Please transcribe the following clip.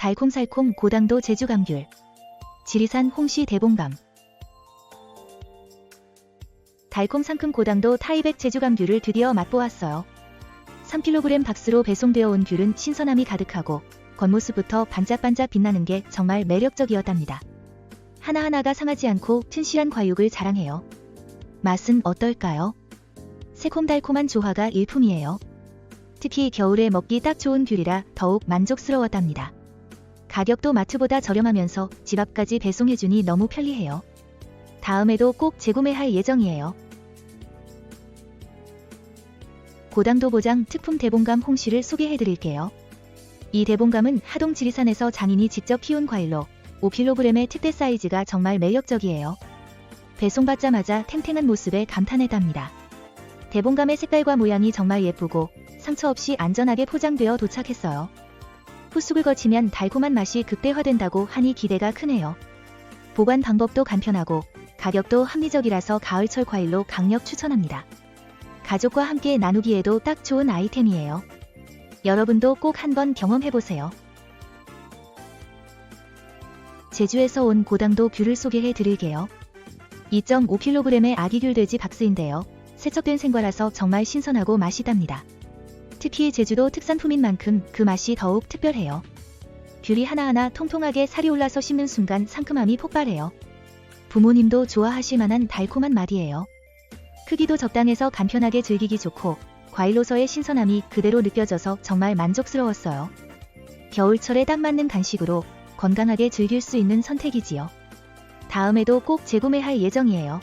달콤살콤 고당도 제주감귤. 지리산 홍시 대봉감. 달콤 상큼 고당도 타이백 제주감귤을 드디어 맛보았어요. 3kg 박스로 배송되어 온 귤은 신선함이 가득하고 겉모습부터 반짝반짝 빛나는 게 정말 매력적이었답니다. 하나하나가 상하지 않고 튼실한 과육을 자랑해요. 맛은 어떨까요? 새콤달콤한 조화가 일품이에요. 특히 겨울에 먹기 딱 좋은 귤이라 더욱 만족스러웠답니다. 가격도 마트보다 저렴하면서 집 앞까지 배송해주니 너무 편리해요. 다음에도 꼭 재구매할 예정이에요. 고당도 보장 특품 대봉감 홍시를 소개해드릴게요. 이 대봉감은 하동 지리산에서 장인이 직접 키운 과일로 5kg의 특대 사이즈가 정말 매력적이에요. 배송받자마자 탱탱한 모습에 감탄했답니다. 대봉감의 색깔과 모양이 정말 예쁘고 상처 없이 안전하게 포장되어 도착했어요. 후숙을 거치면 달콤한 맛이 극대화된다고 하니 기대가 크네요. 보관 방법도 간편하고 가격도 합리적이라서 가을철 과일로 강력 추천합니다. 가족과 함께 나누기에도 딱 좋은 아이템이에요. 여러분도 꼭 한번 경험해보세요. 제주에서 온 고당도 귤을 소개해 드릴게요. 2.5kg의 아기귤 돼지 박스인데요. 세척된 생과라서 정말 신선하고 맛있답니다. 특히 제주도 특산품인 만큼 그 맛이 더욱 특별해요. 귤이 하나하나 통통하게 살이 올라서 씹는 순간 상큼함이 폭발해요. 부모님도 좋아하실 만한 달콤한 맛이에요. 크기도 적당해서 간편하게 즐기기 좋고 과일로서의 신선함이 그대로 느껴져서 정말 만족스러웠어요. 겨울철에 딱 맞는 간식으로 건강하게 즐길 수 있는 선택이지요. 다음에도 꼭 재구매할 예정이에요.